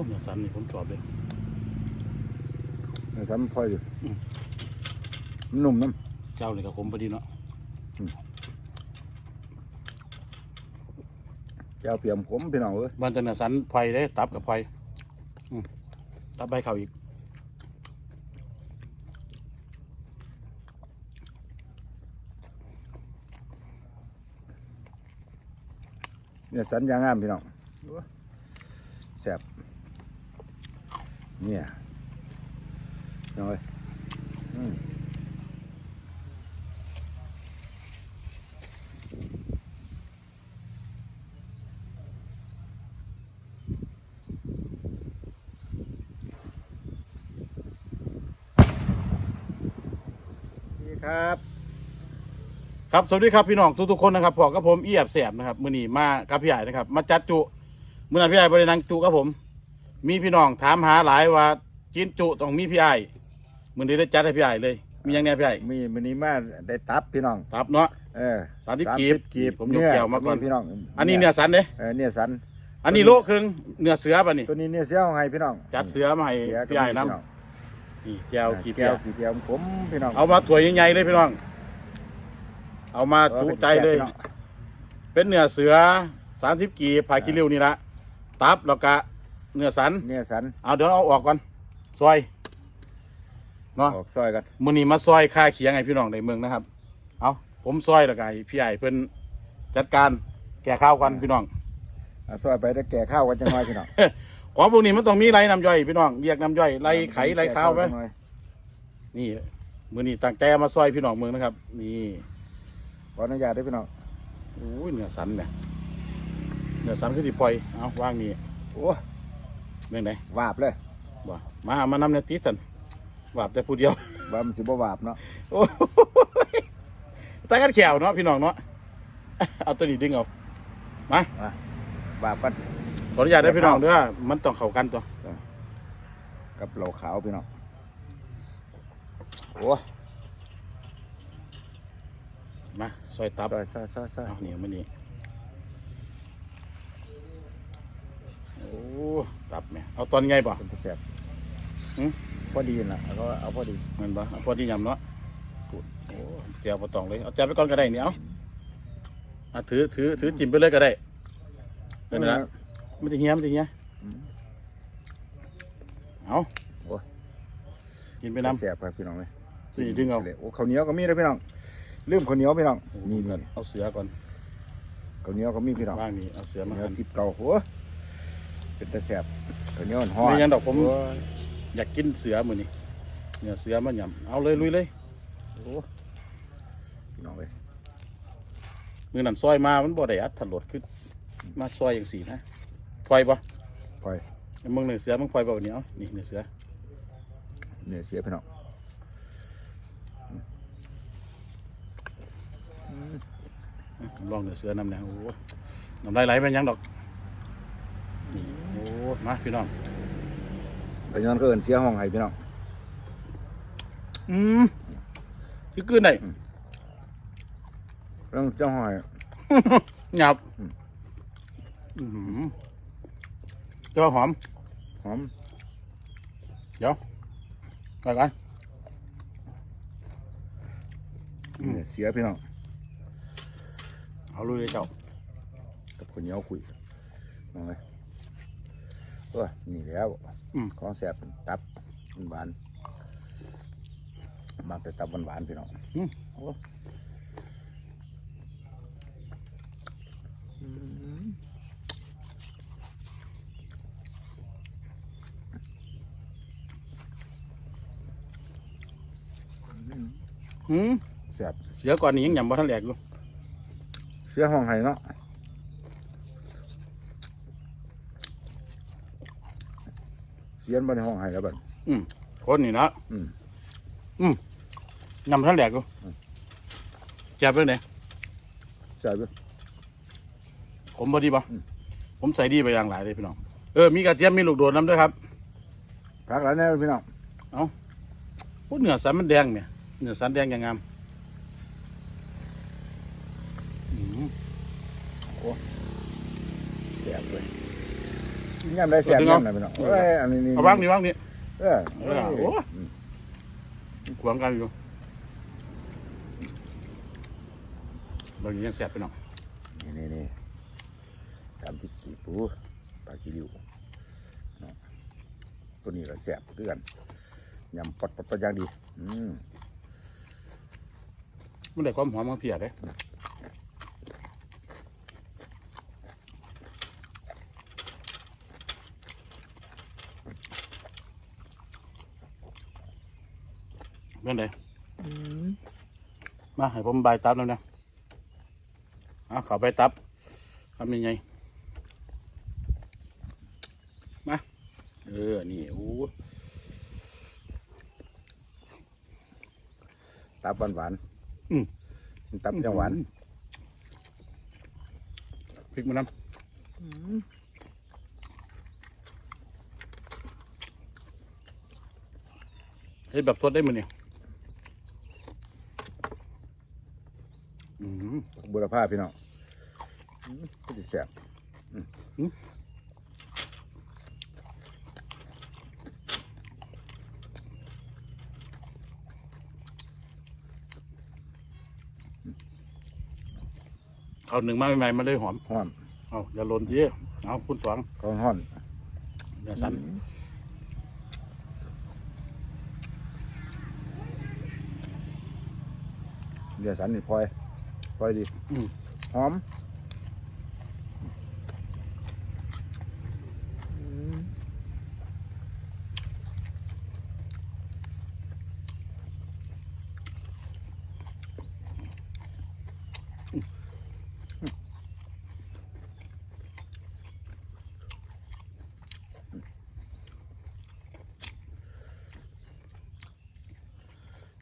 อ้เนื้อสันนี่ผมชอบเลย เนื้อสันมันพออยู่อืม มันนุ่มน้เจ้านี่ก็ขมพอดีเนาะำแก้วเปียมขมพี่น้องเอ้ยมันจะเนื้อสันไผ่ได้ตับกับไผ่อืมตับใบเขาอีกเนื้อสันยางงามพี่น้องโอ้แซ่บ เนี่ยน้อยอืมนี่ครับครับสวัสดีครับพี่น้องทุกๆคนนะครับพอกับผมเอียบแสบนะครับมื้อนี้มากับพี่ใหญ่นะครับ มาจัดจุมื้อนั้นพี่ใหญ่บริณังจุกับผม มีพี่น้องถามหาหลายว่ากินจุต้องมีพี่ใหญ่มื้อนี้ได้จัดให้พี่ใหญ่เลย มีหยังแหน่พี่ใหญ่มีมันนี้มาได้ตับพี่น้อง ตับเนาะเออสามสิบกีบกีบผมยกแก้วมาก่อนพี่น้อง อันนี้เนื้อสันเด้เออเนื้อสัน อันนี้โลครึ่งเนื้อเสือป่ะนี่ตัวนี้เนื้อเสี้ยวไงพี่น้อง จัดเสือมาให้เสียพี่ใหญ่น้พี่องำนี่แก้วกี่แก้แก้ววกี่แก้วผมพี่น้อง เอามาถ้วยใหญ่ๆเลยพี่น้อง เอามาจุใจเลยพี่น้องเป็นเนื้อเสือสามสิบกีบผาคิริวนี่ละตับแล้วก็ เนื้อสัน เนื้อสันเอาเดี๋ยวเอาออกก่อน ซอย เนาะ ออกซอยกันมื้อนี้มาซอยค่าเคียงให้พี่น้องในเมืองนะครับ เอาผมซอยแล้วก็ให้พี่ใหญ่เพิ่นจัดการแก่ข้าวกันพี่น้อง เอาซอยไปได้แก่ข้าวกันจังหน่อยพี่น้องของพวกนี้มันต้องมีไรน้ำย่อยพี่น้องเรียกน้ำย่อยไรไขไรข้าวไปแก่จังหน่อยนี่มื้อนี้ตั้งแต่มาซอยพี่น้องเมืองนะครับ นี่ขออนุญาตด้วยพี่น้องโอ้ยเนื้อสันเนี่ยเนื้อสันคือสิปล่อยเอาวางนี่โอ้ เรื่องไหนวาบเลยบ่มามานำในตีสันวาบแต่ผู้เดียว ว่ามันสิบ่วาบเนาะโอ้ยตากันแขวเนาะพี่น้องเนาะ เอาตัวนี้ดึงเอา มาวาบกันขออนุญาตได้อพี่น้องเด้อมันต้องเข้ากันตัว กับเหล่าขาวพี่น้องโอ้มาซอยตับซอยซอยซอยซอยเอานี่มันนี่ โอ้ตับเนี่ยเอาตอนไงบ่เป็นตะแซ่บหืมพอดีนะเอาก็เอาพอดีแมันบ่เอาพอที่ยำเนาะโอ้เจียวบ่ต้องเลยเอาเจียวไปก่อนก็ได้เนี่ยเอาอะถือถือถือจิ้มไปเลยก็ได้เออนั่นละไม่ได้เหี้ยไม่ได้เหี้ยอืมเอาโอ้ยกินไปน้ำแซ่บครับพี่น้องเลยนี่ดึงเอา โอ้ข้าวเหนียวก็มีเลยพี่น้องลืมข้าวเหนียวพี่น้องนี่นี่เอาเสือก่อนข้าวเหนียวก็มีพี่น้องว่างนี่เอาเสือมาเนื้อหั่นทิพเก่าโอ้ เป็นตะแซ่บข้าวเหนียวห่อไม่งั้นดอกผมโอ้ยอยากกินเสือมือนี่เนี่ยเสือมันยำเอาเลยลุยเลยโอ้พี่น้องเลยมือนั่นซอยมามันบ่ได้อัดถลดคือมาซอยอย่างสี่นะปล่อยปะปล่อยมึงเนื้อเสือมึงปล่อยปะวันนี้เอานี่เนื้อเสือเนื้อเสียพี่น้องลองเนื้อเสือนำแนวโอ้โหน้ำลายไหลเป็นยังดอกนี่โอ้ มาพี่น้องไปย้อนก็เอินเสียห้องให้พี่น้อง อืมคือกืนได้เรื่องเจ้าห้อยหยับอืมเจ้าหอม หอม เดี๋ยวไปกันอืมเนื้อเสียพี่น้อง เอาลุยเลยเจ้ากับข้าวเหนียวคุยน้องเลย โอ้ยนี่แล้วอืม ของแซ่บตับหวานมาแต่ตับหวานๆพี่น้องอืมโอ้อืมอืมแซ่บเสือก่อนนี้ยังยำบ่ทันแหลกอยู่เสียห้องให้เนาะ เสียนบ่ในห้องให้แล้วบัดอืมคนนี่นะอืมยำบ่ทันแหลกอยู่อืมแจ่บเป็นไงใช่ปะผมพอดีปะอืม ผมใส่ดีไปอย่างหลายเลยพี่น้อง เออ มีกระเทียมมีลูกโดดน้ำด้วยครับพักหลายแน่พี่น้องพูดเนื้อสันมันแดงเนี่ยเนื้อสันแดงอย่างงามอืม แซ่บเล ยกินย่ำได้แซ่บย่ำได้พี่น้องเอ้ยอันนี้นี่เอาวางนี่วางนี่เออเออโอ้ขวางกันอยู่บางทียังแสบไปหน่อยนี่นี่นี่สามสิบกี่ปูปลากิริวเนาะตัวนี้ก็แซ่บคือกันยำปอดปอดปอดอย่างดี อืมมันได้ความหอมของเพียเลย เรื่องไหนมาให้ผมใบตับแล้วนะเอาเขาใบตับทำยังไงมาเออ นี่โอ้ตับหวานหวานอืมตับยังหวานพริกมันน้ำเฮ้ยแบบสดได้มั้ยเนี่ยอืม บุรพาพี่น้องอืมก็จะแซ่บเอาหนึ่งมาใหม่ๆมาเลยหอม ห้อนเอาอย่าหล่นทีเอาคุณสองก้อนห้อนอย่าสั่นเดี๋ยวสันนี่พลอย พลอยดีอืมหอม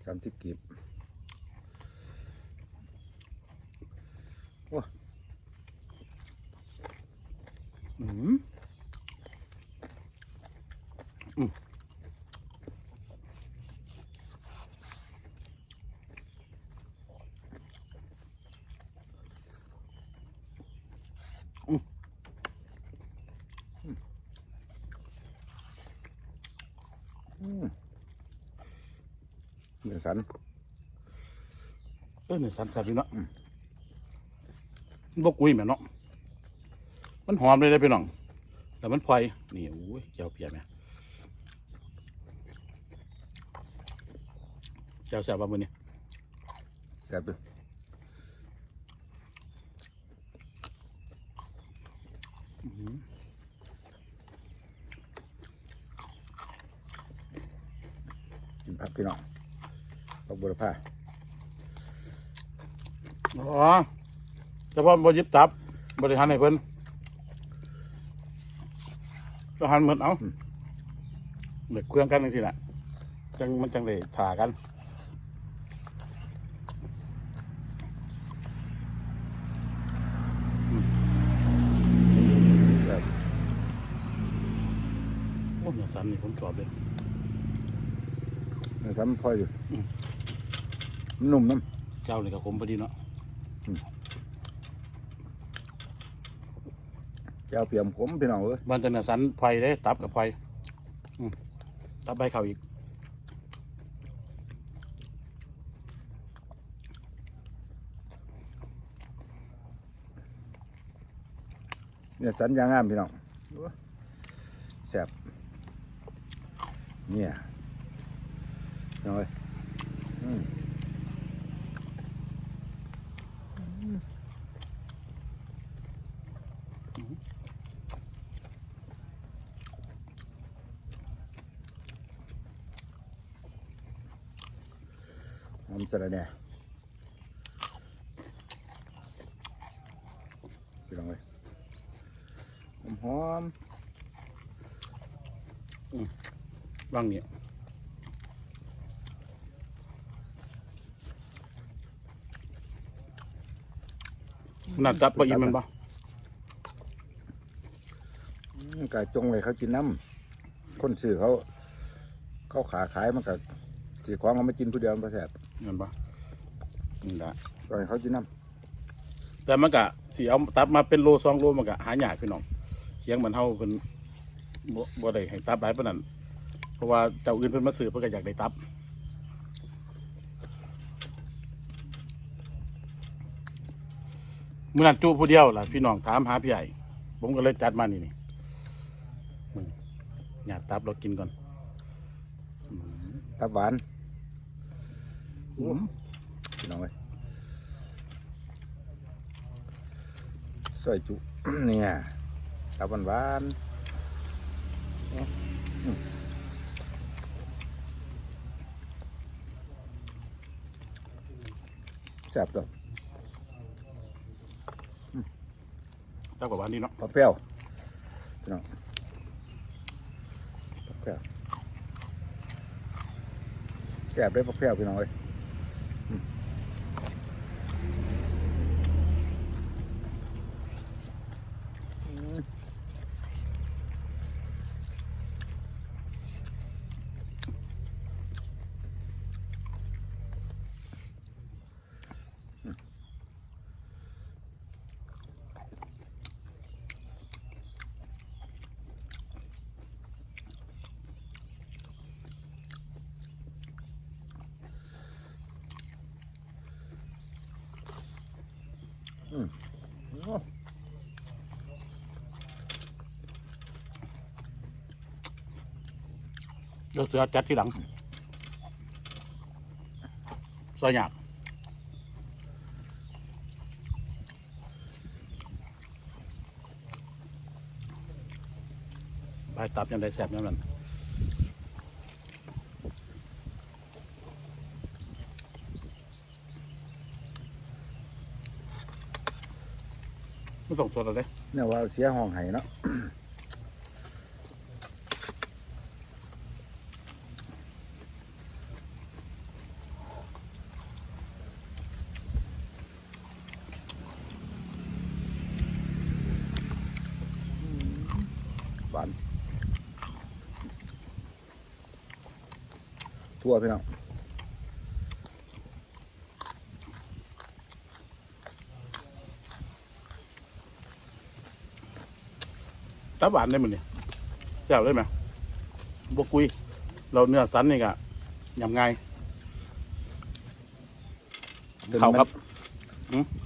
สามสิบกีบ อืมอืมอืมเดี๋ยวสันเออ มันบกุยแม่เนาะมันหอมเลยนะพี่น้องแล้วมันพลอยนี่โอ้ยเจ้าเปียกไหมเจ้าแซ่บบ้ามือนี่แซ่บด้วยกินผักพี่น้องผักบุรพาอ๋อเฉพาะบริยิบตับบริหารให้เพิ่น ก็หันเหมือนเอาเด็กเครื่องกันจังทีน่ะจังมันจังเลยถ่ากันแซ่บโอ้เนื้อสันนี่ผมชอบเลยเดี๋ยวสันมันพลอยอยู่อืมมันนุ่มน้เจ้านี่ก็ขมพอดีเนาะ แก้วเปียมขมพี่น้องเอ้ยมันจะเนื้อสันไฟได้ตับกับไฟอืมตับใบเขาอีก เนี่ยสันยางงามพี่น้องโอ้ยแซ่บเนี่ยน้อยอืม อมสะระแหน่พี่น้องเอ้ยหอมหอมบ้างเนี่ยนั่นตับปลาอิมมันปะอืมกะจงเลยเขากินน้ำคนซื้อเขา เขาขาขายมันก็ สีของเอามากินผู้เดียวมันบ่แสบเงินปะนี่ละตอนเขากินน้ำแต่มันกะสีเอาตับมาเป็นโลสองโลมันกะหายากพี่น้องเคียงมันเท่าเป็นบ่บ่ได้ให้ตับหลายปานนั้นเพราะว่าเจ้าอื่นเพิ่นมาซื้อเพิ่นก็อยากได้ตับมื่อนั้นจูผู้เดียวล่ะพี่น้องถามหาพี่ใหญ่ผมก็เลยจัดมานี่นี่งอยากตับเรากินก่อนตับหวาน พี่น้องเอ้ยใส่จุเนี่ยตับหวานหวานๆอืมแซ่บตัวตับกับหวานดีเนาะปลาเปรี้ยวพี่น้องปลาเปรี้ยวแซ่บได้ปลาเปรี้ยวพี่น้องเอ้ย เดี๋ยวเสือจัดที่หลังซอยหยาบไปตับยังได้แสบยังนั้น ไม่ต้องสดอะไรเนี่ยว่าเสียห้องไห้เนาะหวานทั่วพี่น้อง ตับหวานได้หมดเนี่ยแซ่บได้ไหมบกุย เราเนื้อสันนี่กะยำไงายเขาครับ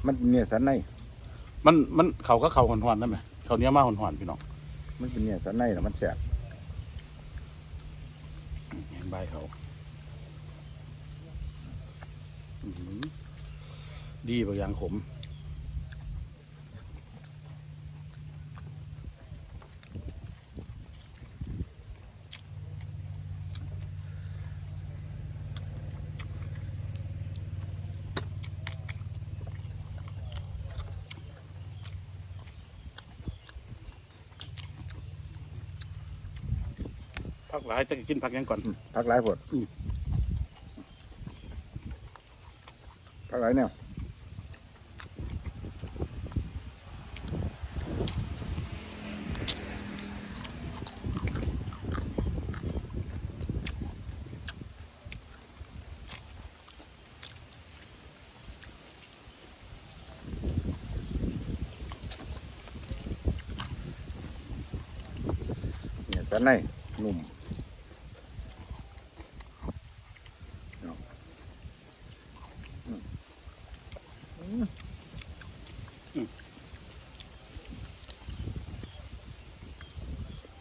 มันเป็นเนี่ยสันใน มันมันเขาก็เขาหอนๆได้ไหมเขาเนี้ยมาหอนๆพี่น้องมันเป็นเนี่ยสันในแล้วมันแสบเห็นใบเขาอื้อหือดีบางอย่างขม พักหลายจะกินผักยังก่อน พักหลายผดอืม พักหลายแนว เนี่ยสันในนุ่ม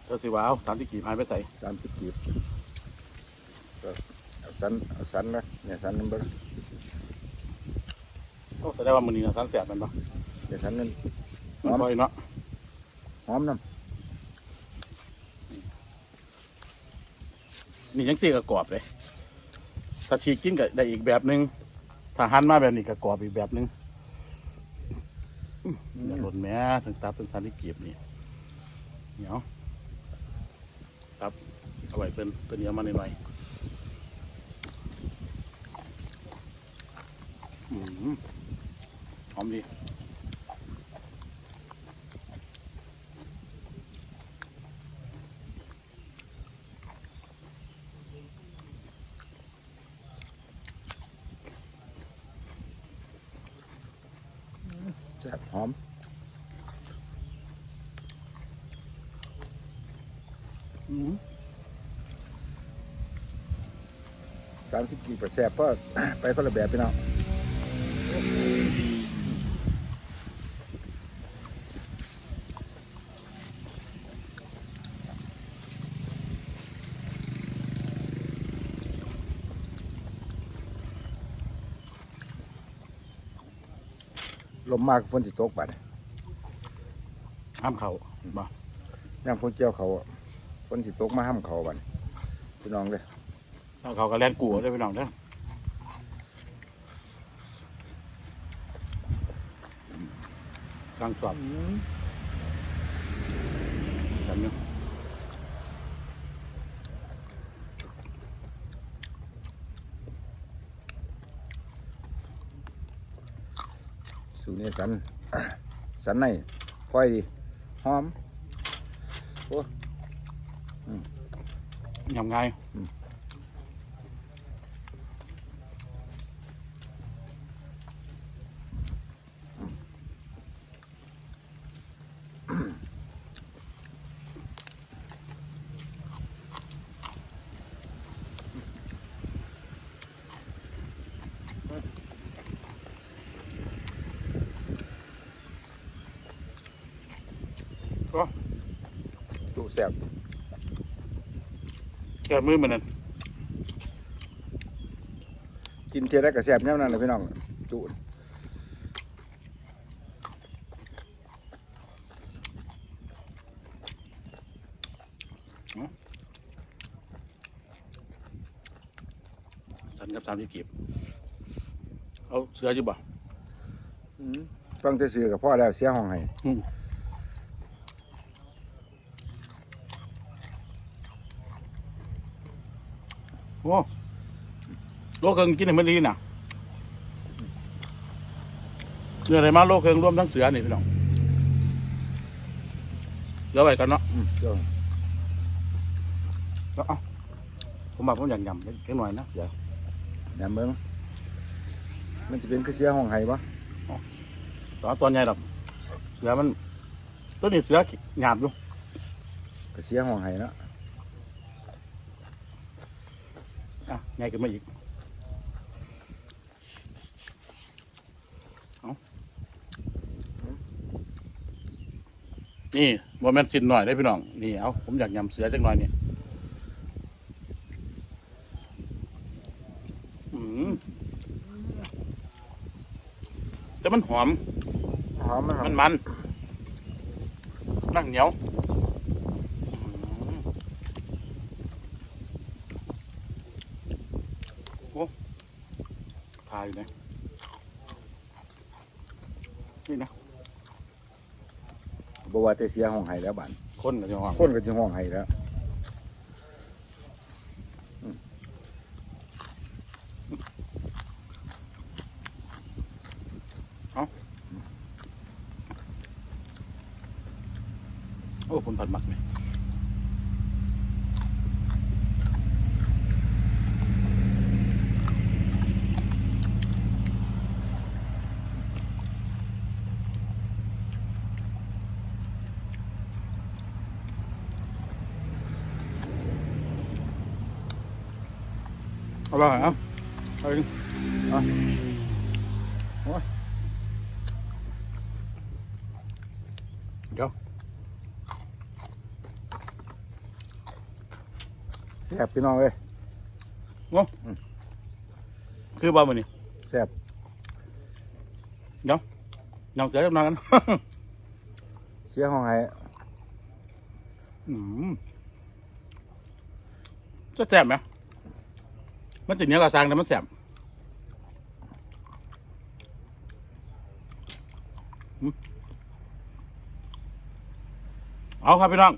เธอ สิว้าวตามที่กี่พายไปใส่สามสิบกีบก็เอาสันเอาสันนะเนี่ยสันนั่นเบอร์ก็แสดงว่ามันนี่นะสันแสบมันปะเนี่ยสันนั่นมันพอยเนาะหอมน้นี่ยังสี่กระกรอบเลยถ้าฉีกกินก็ได้อีกแบบหนึงถ้าหั่นมาแบบนี้ก็กรอบอีกแบบหนึงำอย่าหล่นแม้ทั้งตับทั้งสันที่กีบนี่เหนียว ตับเอาไว้เป็นเป็นเนียวมาหน่อยหอมดี แซ่บหอม อืม สามสิบ กีบก็แซ่บเพราะไปคนละแบบพี่น้องลมมากฝนสิตกบัดห้ามเขาบ่ย่างฝนเจียวเขาอะฝนสิตกมาห้ามเขาบัดพี่น้องเลย เอาเขาก็แล่นกูได้อพี่น้องเด้ออกลางสอบกันอยู่สูตรนี้สัน สันในค่อยดีหอมยำง่ายจุแซ่บแก้มือเหมือนนั้นกินเทียได้กับแซ่บแน่นั่นเลยพี่น้องจุสันกับสามที่กีบเอาเสืออยู่บ่อืมฟังแต่ซื้อกับพ่อแล้วเสียห้องให้ อืมโอ้ โลเคิงกินให้มันดีน่ะเนื้ออะไรมาโลเคิงรวมทั้งเสือนี่พี่น้องเดี๋ยวไปกันเนาะอืมเจ้าแล้วเอาผมมาผมอยากยำแค่หน่อยนะเดี๋ยวอย่าเบิ่งมันจะเป็นคือเสียห้องให้ปะตอนตัวใหญ่ดอกเสือมันตัวนี้เสือหยาบอยู่ก็เสียห้องให้เนาะอะใหญ่ขึ้นมาอีกเอา นี่โมเมนต์สินหน่อยได้พี่น้อง นี่เอาผมอยากยำเสือจังหน่อยนี่อืมแต่มันหอม หอมมันหอมัมนมันนั่งเหนียวอืมโอ้ทายนะนี่นะ บ่ว่าแต่เสียห้องให้แล้วบัดคนก็จะว่าคนก็สิห้องให้แล้วโอ้ผมผัดหมักเลยเอาไปเอาเอาดิเอาโอ้ยเดี๋ยว แซ่บ พี่น้องเอ้ยคือบ้ามือนี่แซ่บน้องเสือจะนอนกัน เสียห้องให้อืมจะแซ่บไหมมันจะเหนียวกับซางแต่มันแซ่บอืมเอาครับพี่น้อง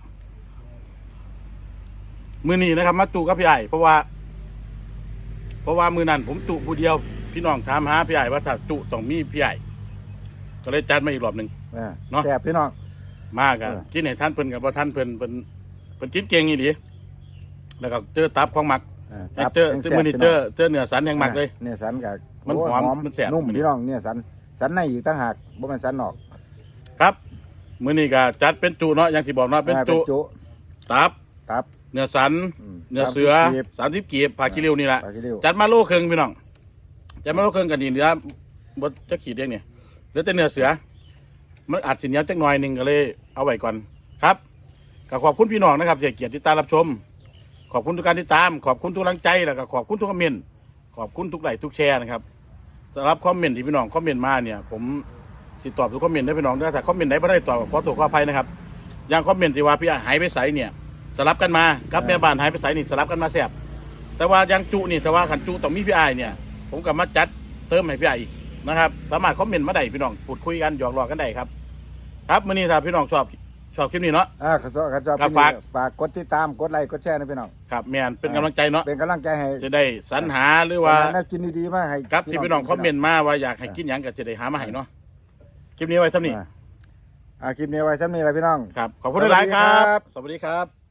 มือนี้นะครับ มาจูกับพี่ไอ้เพราะว่า เพราะว่ามือนั้นผมจุผู้เดียว พี่น้องถามหาพี่ไอ้ว่าถ้าจุต้องมีพี่ไอ้ก็เลยจัดมาอีกรอบหนึ่ง อ่าเนาะแซ่บพี่น้อง มากอะเออ กินให้ท่านเพิ่นกับว่าท่านเพิ่นเพิ่นเพิ่นกินเก่งอีดีแล้วก็เจอตับของหมักอ่าเจอเจอมื้อนี้เจอเจอเนื้อสันแห่งหมักเลยเนี่ยสันกับมันหอมมันแซ่บนุ่มพี่น้องเนี่ยสันสันในอีกต่างหากบ่แม่นสันนอกครับ มื้อนี้ก็จัดเป็นจุเนาะอย่างที่บอกเนาะเป็นอ่าจุจุตับ ตับ เนื้อสันอืมเนื้อเสือ30กีบ สามสิบกีบผักกิริวนี่แหละปลากิริวจัดมาโลครึ่งพี่น้องจัดมาโลครึ่งกันนี่เนื้อบดจะขีดเองเนี่ยเหลือแต่เนื้อเสือ มันอาจสิเหนียวจักหน่อยหนึ่งก็เลยเอาไว้ก่อนครับก็ขอบคุณพี่น้องนะครับที่ให้เกียรติติดตามรับชม ขอบคุณทุกการติดตาม ขอบคุณทุกกำลังใจแล้วก็ขอบคุณทุกคอมเมนต์ขอบคุณทุกไลค์ทุกแชร์นะครับสำหรับคอมเมนต์ที่พี่น้องคอมเมนต์มาเนี่ย ผมสิตอบทุกคอมเมนต์ได้พี่น้องถ้าคอมเมนต์ไหนไม่ได้ตอบขอตัวขออภัยนะครับอย่างคอมเมนต์ที่ว่าพี่อะหายไปใสเนี่ย สลับกันมากับแม่บ้านหายไปใสนี่สลับกันมาแสบแต่ว่ายังจุนี่แต่ว่าขันจุต้องมีพี่ไอายเนี่ย ผมก็มาจัดเติมให้พี่ไอายอีกนะครับ สามารถคอมเมนต์มาได้พี่น้องพูดคุยกันหยอกล้อกันได้ครับ ครับมื่อนี้ถ้าพี่น้องชอบชอบคลิปนี้เนาะ อ่าขอขอขอครับฝาก ฝากกดติดตามกดไลค์กดแชร์นะพี่น้องครับแมนเป็นกำลังใจเนาะเป็นกำลังใจให้จะได้สรรหาหรือว่าน่ากินดีๆมากให้ครับที่พี่น้องคอมเมนต์มาว่าอยากให้กินหยังก็จะได้หามาให้เนาะคลิปนี้ไว้เท่านี้อ่าอ่าคลิปนี้ไว้ซ้ำนี้แหละพี่น้อง ครับ ขอบคุณสวัสหลายดีๆคครัรับบสวัสดีครับ